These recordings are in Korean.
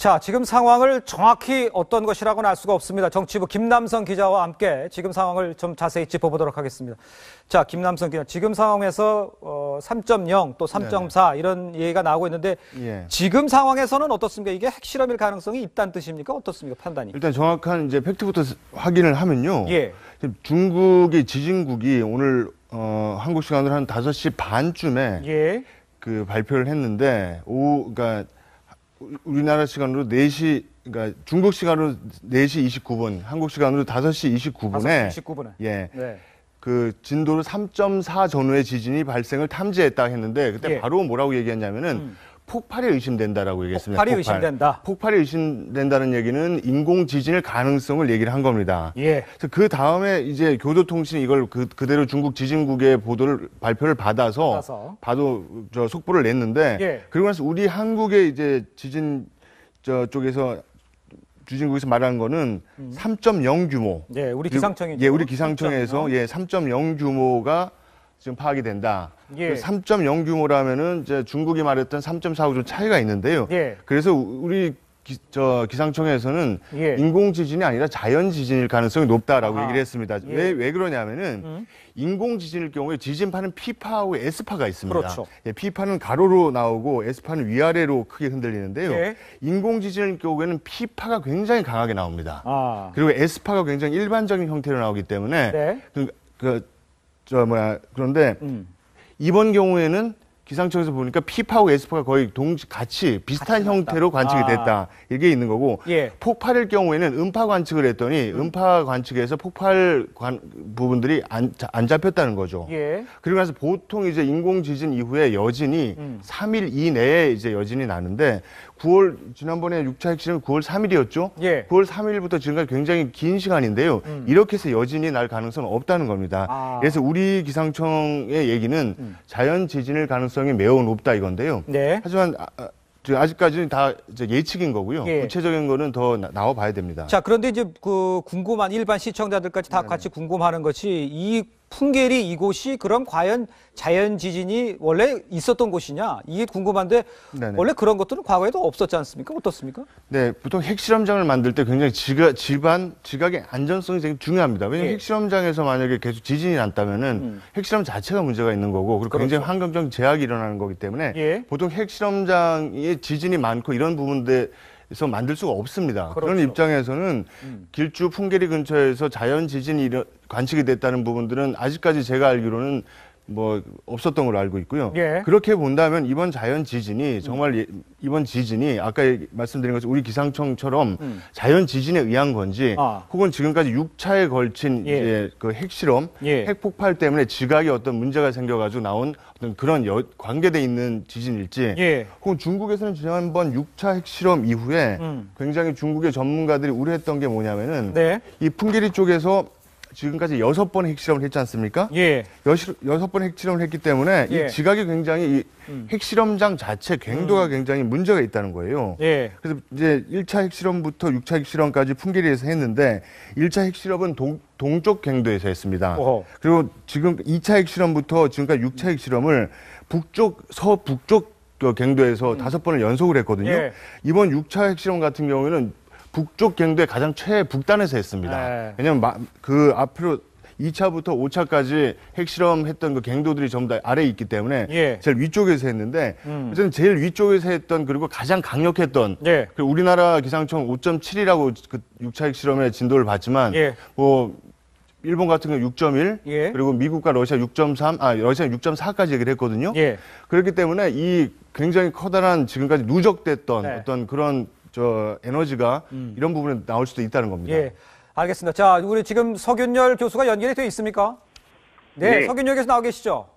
자, 지금 상황을 정확히 어떤 것이라고는 알 수가 없습니다. 정치부 김남성 기자와 함께 지금 상황을 좀 자세히 짚어보도록 하겠습니다. 자, 김남성 기자, 지금 상황에서 어, 3.0 또 3.4 이런 얘기가 나오고 있는데 예. 지금 상황에서는 어떻습니까? 이게 핵실험일 가능성이 있다는 뜻입니까? 어떻습니까? 판단이? 일단 정확한 이제 팩트부터 스- 확인을 하면요. 예. 중국의 지진국이 오늘 어, 한국 시간으로 한 5시 반쯤에 예. 그 발표를 했는데 오후 그러니까 우리나라 시간으로 4시 그러니까 중국 시간으로 4시 29분, 한국 시간으로 5시 29분에 5시 29분에. 예. 네. 그 진도를 3.4 전후의 지진이 발생을 탐지했다 했는데 그때 예. 바로 뭐라고 얘기했냐면은 음. 폭발이 의심된다라고 얘기했습니다. 폭발이 폭발. 의심된다. 폭발이 의심된다는 얘기는 인공 지진일 가능성을 얘기를 한 겁니다. 예. 그 다음에 이제 교도통신이 이걸 그, 그대로 중국 지진국의 보도를 발표를 받아서, 받아서. 바로 저 속보를 냈는데 예. 그리고 나서 우리 한국의 이제 지진 저 쪽에서 지진국에서 말하는 거는 3.0 규모. 예, 우리 기상청이 예, 우리 기상청에서 예, 3.0 규모가 지금 파악이 된다. 예. 3.0 규모라면은 이제 중국이 말했던 3.4고 좀 차이가 있는데요. 예. 그래서 우리 기, 저 기상청에서는 예. 인공 지진이 아니라 자연 지진일 가능성이 높다라고 아하. 얘기를 했습니다. 예. 왜왜 그러냐면은 음. 인공 지진일 경우에 지진파는 P파하고 S파가 있습니다. 그렇죠. 예, P파는 가로로 나오고 S파는 위아래로 크게 흔들리는데요. 예. 인공 지진일 경우에는 P파가 굉장히 강하게 나옵니다. 아. 그리고 S파가 굉장히 일반적인 형태로 나오기 때문에 네. 그, 그, 저 뭐야 그런데 음. 이번 경우에는 기상청에서 보니까 P파하고 S파가 거의 동시 같이 비슷한 같이 형태로. 관측이 아. 됐다. 이게 있는 거고 예. 폭발일 경우에는 음파 관측을 했더니 음파 관측에서 폭발 관, 부분들이 안, 자- 안 잡혔다는 거죠. 예. 그리고 나서 보통 이제 인공 지진 이후에 여진이 음. 3일 이내에 이제 여진이 나는데 9월 지난번에 6차 핵실험이 9월 3일이었죠. 예. 9월 3일부터 지금까지 굉장히 긴 시간인데요. 음. 이렇게 해서 여진이 날 가능성은 없다는 겁니다. 아. 그래서 우리 기상청의 얘기는 음. 자연 지진일 가능성 이 매우 높다 이건데요. 네. 하지만 아, 아, 저 아직까지는 다 예측인 거고요. 예. 구체적인 거는 더 나- 나와 봐야 됩니다. 자, 그런데 이제 그 궁금한 일반 시청자들까지 다 같이 궁금하는 것이 이 풍계리 이곳이 그럼 과연 자연 지진이 원래 있었던 곳이냐? 이게 궁금한데 네네. 원래 그런 것들은 과거에도 없었지 않습니까? 어떻습니까? 네, 보통 핵실험장을 만들 때 굉장히 지가, 집안, 지각의 안전성이 되게 중요합니다. 왜냐하면 예. 핵실험장에서 만약에 계속 지진이 났다면은 음. 핵실험 자체가 문제가 있는 거고 그리고 굉장히 그렇죠. 환경적 제약이 일어나는 거기 때문에 예. 보통 핵실험장에 지진이 많고 이런 부분들 에서 만들 수가 없습니다. 그런 그렇죠. 입장에서는 음. 길주 풍계리 근처에서 자연 지진이 관측이 됐다는 부분들은 아직까지 제가 알기로는 뭐 없었던 걸로 알고 있고요. 예. 그렇게 본다면 이번 자연 지진이 정말 예- 이번 지진이 아까 말씀드린 것처럼 우리 기상청처럼 음. 자연 지진에 의한 건지 아. 혹은 지금까지 6차에 걸친 예. 이제 그 핵실험, 예. 핵폭발 때문에 지각에 어떤 문제가 생겨가지고 나온 어떤 그런 여- 관계돼 있는 지진일지 예. 혹은 중국에서는 지난번 6차 핵실험 이후에 음. 굉장히 중국의 전문가들이 우려했던 게 뭐냐면은 네. 이 풍계리 쪽에서 지금까지 여섯 번 핵실험을 했지 않습니까? 예. 여섯 번 핵실험을 했기 때문에 예. 이 지각이 굉장히 이 음. 핵실험장 자체 갱도가 굉장히 문제가 있다는 거예요. 예. 그래서 이제 1차 핵실험부터 6차 핵실험까지 풍계리에서 했는데 1차 핵실험은 동, 동쪽 갱도에서 했습니다. 어허. 그리고 지금 2차 핵실험부터 지금까지 6차 핵실험을 북쪽 서북쪽 그 갱도에서 다섯 번을 연속을 했거든요. 음. 예. 이번 6차 핵실험 같은 경우에는 북쪽 갱도의 가장 최북단에서 했습니다. 네. 왜냐하면 마- 그 앞으로 2차부터 5차까지 핵실험했던 그 갱도들이 전부 다 아래에 있기 때문에 예. 제일 위쪽에서 했는데 음. 저는 제일 위쪽에서 했던 그리고 가장 강력했던 예. 그리고 우리나라 기상청 5.7이라고 그 6차 핵실험의 진도를 봤지만 예. 뭐 일본 같은 경우 6.1 예. 그리고 미국과 러시아 6.3, 아 러시아 6.4까지 얘기를 했거든요. 예. 그렇기 때문에 이 굉장히 커다란 지금까지 누적됐던 네. 어떤 그런 저 에너지가 음. 이런 부분에 나올 수도 있다는 겁니다. 예. 알겠습니다. 자, 우리 지금 서균열 교수가 연결이 되어 있습니까? 네, 네. 서균열 교수 나와 계시죠?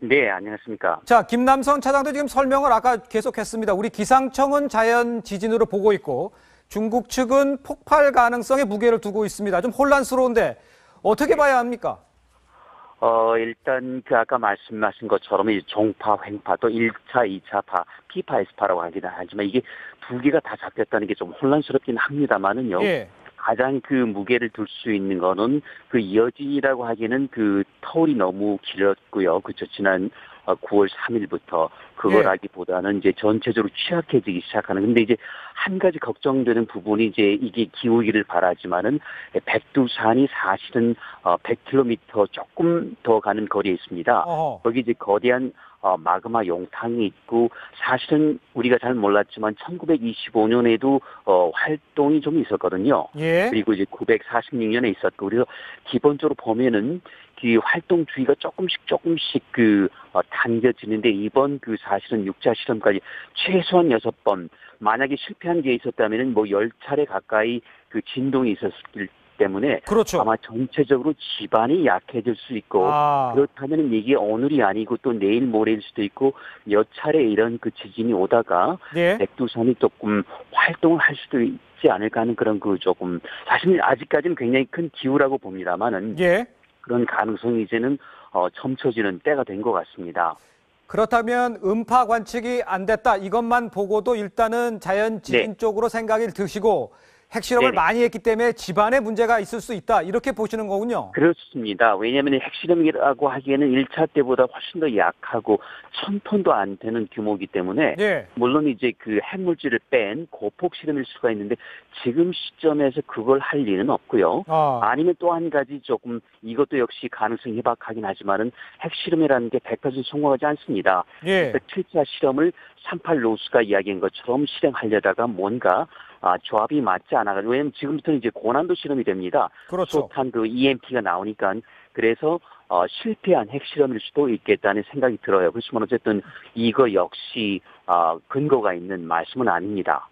네, 안녕하십니까. 자, 김남성 차장도 지금 설명을 아까 계속했습니다. 우리 기상청은 자연 지진으로 보고 있고 중국 측은 폭발 가능성에 무게를 두고 있습니다. 좀 혼란스러운데 어떻게 봐야 합니까? 어, 일단 그 아까 말씀하신 것처럼 이 종파, 횡파, 또 1차, 2차 파, P파, S파라고 하긴 하지만 이게 두 개가 다 잡혔다는 게 좀 혼란스럽긴 합니다만은요. 예. 가장 그 무게를 둘 수 있는 거는 그 이어지라고 하기에는 그 터울이 너무 길었고요. 그쵸. 지난 어, 9월 3일부터 그거라기보다는 이제 전체적으로 취약해지기 시작하는. 근데 이제 한 가지 걱정되는 부분이 이제 이게 기울기를 바라지만은 백두산이 사실은 어 100km 조금 더 가는 거리에 있습니다. 어허. 거기 이제 거대한 어, 마그마 용탕이 있고 사실은 우리가 잘 몰랐지만 1925년에도 어, 활동이 좀 있었거든요. 예. 그리고 이제 946년에 있었고 그래서 기본적으로 보면은 그 활동 주기가 조금씩 조금씩 그 어, 당겨지는데 이번 그 사실은 육자 실험까지 최소한 여섯 번 만약에 실패한 게 있었다면은 뭐 열 차례 가까이 그 진동이 있었기 때문에 그렇죠. 아마 전체적으로 집안이 약해질 수 있고 아. 그렇다면 이게 오늘이 아니고 또 내일 모레일 수도 있고 몇 차례 이런 그 지진이 오다가 예. 백두산이 조금 활동을 할 수도 있지 않을까 하는 그런 그 조금 사실 아직까지는 굉장히 큰 기후라고 봅니다만은 예. 그런 가능성이 이제는 어, 점쳐지는 때가 된 것 같습니다. 그렇다면 음파 관측이 안 됐다 이것만 보고도 일단은 자연 지진 네. 쪽으로 생각이 드시고 핵실험을 네네. 많이 했기 때문에 집안에 문제가 있을 수 있다 이렇게 보시는 거군요. 그렇습니다. 왜냐하면 핵실험이라고 하기에는 1차 때보다 훨씬 더 약하고 천 톤도 안 되는 규모이기 때문에 예. 물론 이제 그 핵물질을 뺀 고폭 실험일 수가 있는데 지금 시점에서 그걸 할 리는 없고요. 아. 아니면 또 한 가지 조금 이것도 역시 가능성이 희박하긴 하지만은 핵실험이라는 게 100% 성공하지 않습니다. 예. 그래서 7차 실험을 38 로스가 이야기한 것처럼 실행하려다가 뭔가 아, 조합이 맞지 않아가지고 왜냐면 지금부터는 이제 고난도 실험이 됩니다. 그렇죠. 숱한 그 EMP가 나오니까 그래서 어, 실패한 핵실험일 수도 있겠다는 생각이 들어요. 그렇지만 어쨌든 이거 역시 어, 근거가 있는 말씀은 아닙니다.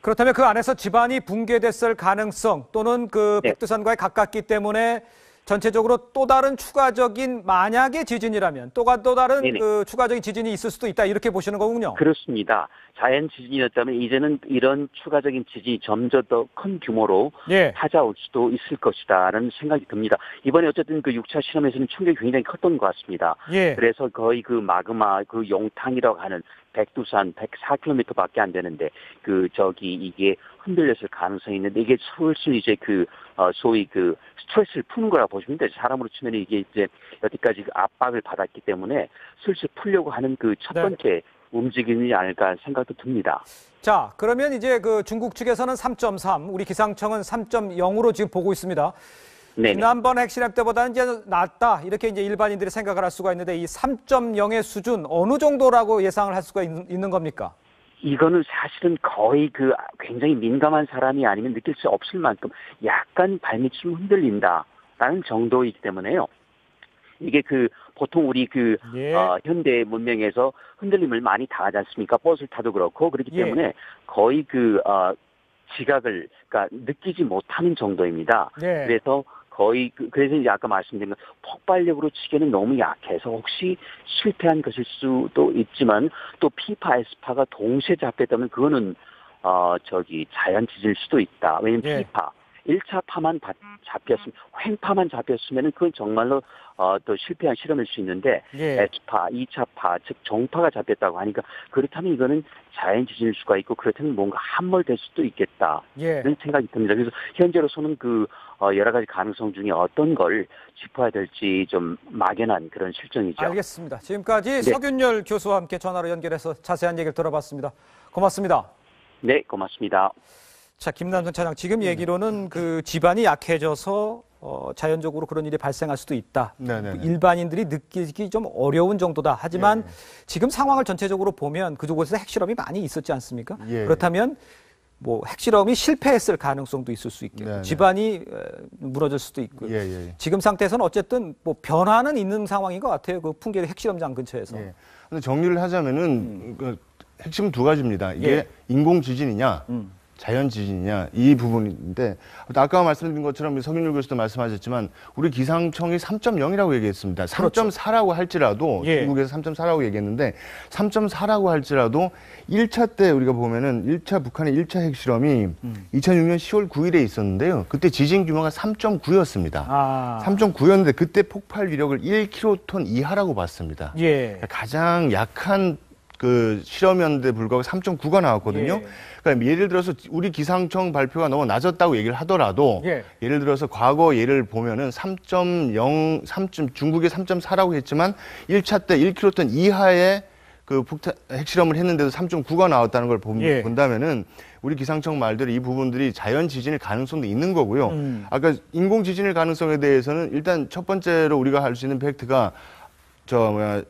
그렇다면 그 안에서 집안이 붕괴됐을 가능성 또는 그 네. 백두산과에 가깝기 때문에 전체적으로 또 다른 추가적인 만약의 지진이라면 또가 또 다른 네네. 그 추가적인 지진이 있을 수도 있다 이렇게 보시는 거군요. 그렇습니다. 자연 지진이었다면 이제는 이런 추가적인 지진이 점점 더 큰 규모로 예. 찾아올 수도 있을 것이다라는 생각이 듭니다. 이번에 어쨌든 그 6차 실험에서는 충격이 굉장히 컸던 것 같습니다. 예. 그래서 거의 그 마그마 그 용탕이라고 하는 백두산 104km밖에 안 되는데 그 저기 이게 흔들렸을 가능성이 있는데 이게 슬슬 이제 그 어, 소위 그 스트레스를 푸는 거라 보시면 돼요. 사람으로 치면 이게 이제 여태까지 그 압박을 받았기 때문에 슬슬 풀려고 하는 그첫 네. 번째 움직임이 아닐까 생각도 듭니다. 자, 그러면 이제 그 중국 측에서는 3.3, 우리 기상청은 3.0으로 지금 보고 있습니다. 네. 지난번 핵실험 때보다는 이제 낮다 이렇게 이제 일반인들이 생각을 할 수가 있는데 이 3.0의 수준 어느 정도라고 예상을 할 수가 있, 는 겁니까? 이거는 사실은 거의 그 굉장히 민감한 사람이 아니면 느낄 수 없을 만큼 약간 발밑이 좀 흔들린다라는 정도이기 때문에요. 이게 그 보통 우리 그 예. 어, 현대 문명에서 흔들림을 많이 당하지 않습니까? 버스를 타도 그렇고 그렇기 예. 때문에 거의 그 어, 지각을 그러니까 느끼지 못하는 정도입니다. 네. 그래서 거의 그, 그래서 이제 아까 말씀드린 건 폭발력으로 치기에는 너무 약해서 혹시 실패한 것일 수도 있지만 또 피파 에스파가 동시에 잡혔다면 그거는 어 저기 자연 지진일 수도 있다. 왜냐면 예. 피파 1차 파만 받- 잡혔으면 횡파만 잡혔으면은 그건 정말로 어 또 실패한 실험일 수 있는데 예. 에스파, 2차 파, 즉 종파가 잡혔다고 하니까 그렇다면 이거는 자연 지진일 수가 있고 그렇다면 뭔가 함몰될 수도 있겠다. 예. 생각이 듭니다. 그래서 현재로서는 그 어, 여러 가지 가능성 중에 어떤 걸 짚어야 될지 좀 막연한 그런 실정이죠. 알겠습니다. 지금까지 네. 서균열 교수와 함께 전화로 연결해서 자세한 얘기를 들어봤습니다. 고맙습니다. 네, 고맙습니다. 자, 김남선 차장, 네. 지금 얘기로는 그 집안이 약해져서 어, 자연적으로 그런 일이 발생할 수도 있다. 네네네. 일반인들이 느끼기 좀 어려운 정도다. 하지만 예. 지금 상황을 전체적으로 보면 그쪽에서 핵실험이 많이 있었지 않습니까? 예. 그렇다면 뭐 핵실험이 실패했을 가능성도 있을 수 있겠고 네네. 집안이 에, 무너질 수도 있고 예, 예, 예. 지금 상태에서는 어쨌든 뭐 변화는 있는 상황인 것 같아요. 그 풍계리 핵실험장 근처에서. 예. 근데 정리를 하자면은 그 핵심은 두 가지입니다. 이게 예. 인공 지진이냐, 음. 자연 지진이냐 이 부분인데 아까 말씀드린 것처럼 서균율 교수도 말씀하셨지만 우리 기상청이 3.0이라고 얘기했습니다. 3.4라고 할지라도 예. 중국에서 3.4라고 얘기했는데 3.4라고 할지라도 1차 때 우리가 보면은 1차 북한의 1차 핵실험이 2006년 10월 9일에 있었는데요. 그때 지진 규모가 3.9였습니다. 아. 3.9였는데 그때 폭발 위력을 1킬로톤 이하라고 봤습니다. 예. 그러니까 가장 약한 그 실험이었는데 불구하고 3.9가 나왔거든요. 예. 그러니까 예를 들어서 우리 기상청 발표가 너무 낮았다고 얘기를 하더라도 예. 예. 를 들어서 과거 예를 보면은 3.0, 3. 중국이 3.4라고 했지만 1차 때 1킬로톤 이하의 그 폭탄 핵실험을 했는데도 3.9가 나왔다는 걸 본, 예. 본다면은 우리 기상청 말대로 이 부분들이 자연 지진일 가능성도 있는 거고요. 음. 아까 인공 지진일 가능성에 대해서는 일단 첫 번째로 우리가 할 수 있는 팩트가 저 뭐야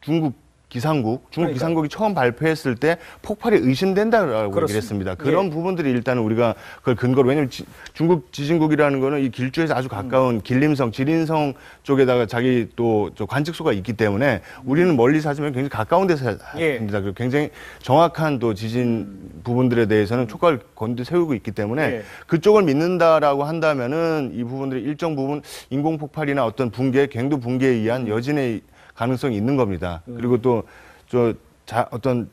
중국 기상국, 중국 그러니까요. 기상국이 처음 발표했을 때 폭발이 의심된다라고 그렇습니다. 얘기를 했습니다. 그런 예. 부분들이 일단은 우리가 그걸 근거로 왜냐면 지- 중국 지진국이라는 거는 이 길주에서 아주 가까운 길림성, 지린성 쪽에다가 자기 또저 관측소가 있기 때문에 우리는 멀리서 하지만 굉장히 가까운 데서 예. 합니다. 그리고 굉장히 정확한 또 지진 부분들에 대해서는 촉각을 건드 세우고 있기 때문에 예. 그쪽을 믿는다라고 한다면은 이 부분들이 일정 부분 인공 폭발이나 어떤 붕괴, 갱도 붕괴에 의한 여진의 가능성이 있는 겁니다. 그리고 또 저 어떤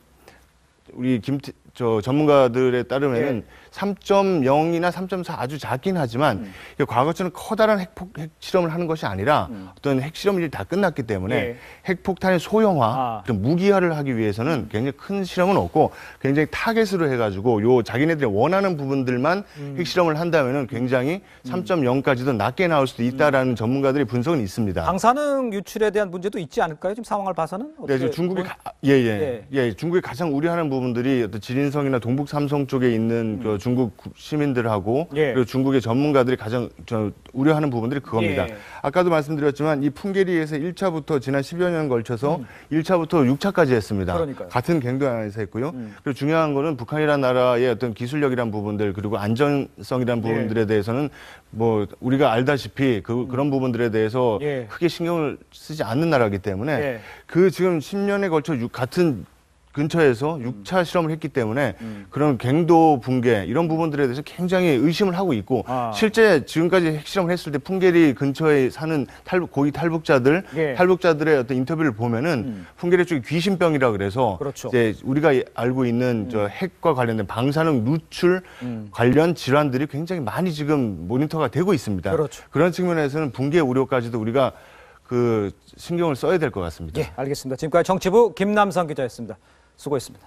우리 김 저 전문가들에 따르면은 예. 3.0이나 3.4 아주 작긴 하지만 음. 과거처럼 커다란 핵폭 핵 실험을 하는 것이 아니라 어떤 핵 실험이 다 끝났기 때문에 예. 핵폭탄의 소형화, 아. 그런 무기화를 하기 위해서는 굉장히 큰 실험은 없고 굉장히 타겟으로 해가지고 요 자기네들이 원하는 부분들만 음. 핵 실험을 한다면은 굉장히 3.0까지도 낮게 나올 수도 있다라는 전문가들의 분석은 있습니다. 방사능 유출에 대한 문제도 있지 않을까요? 지금 상황을 봐서는 네, 지금 중국이 본- 예예 예. 중국이 가장 우려하는 부분들이 어떤 지 린성이나 동북 삼성 쪽에 있는 그 중국 구- 시민들하고 음. 예. 그리고 중국의 전문가들이 가장 저 우려하는 부분들이 그겁니다. 예. 아까도 말씀드렸지만 이 풍계리에서 1차부터 지난 10여 년 걸쳐서 음. 1차부터 6차까지 했습니다. 그러니까요. 같은 갱도 안에서 했고요. 음. 그리고 중요한 거는 북한이라는 나라의 어떤 기술력이란 부분들 그리고 안전성이란 예. 부분들에 대해서는 뭐 우리가 알다시피 그, 그런 부분들에 대해서 예. 크게 신경을 쓰지 않는 나라이기 때문에 예. 그 지금 10년에 걸쳐 육- 같은 근처에서 육 6차 실험을 했기 때문에 음. 그런 갱도 붕괴 이런 부분들에 대해서 굉장히 의심을 하고 있고 아. 실제 지금까지 핵실험을 했을 때 풍계리 근처에 사는 탈북, 고위 탈북자들 예. 탈북자들의 어떤 인터뷰를 보면은 음. 풍계리 쪽이 귀신병이라 그래서 그렇죠. 이제 우리가 알고 있는 저 핵과 관련된 방사능 누출 음. 관련 질환들이 굉장히 많이 지금 모니터가 되고 있습니다. 그렇죠. 런 측면에서는 붕괴 우려까지도 우리가 그 신경을 써야 될 것 같습니다. 예, 알겠습니다. 지금까지 정치부 김남성 기자였습니다. 수고했습니다.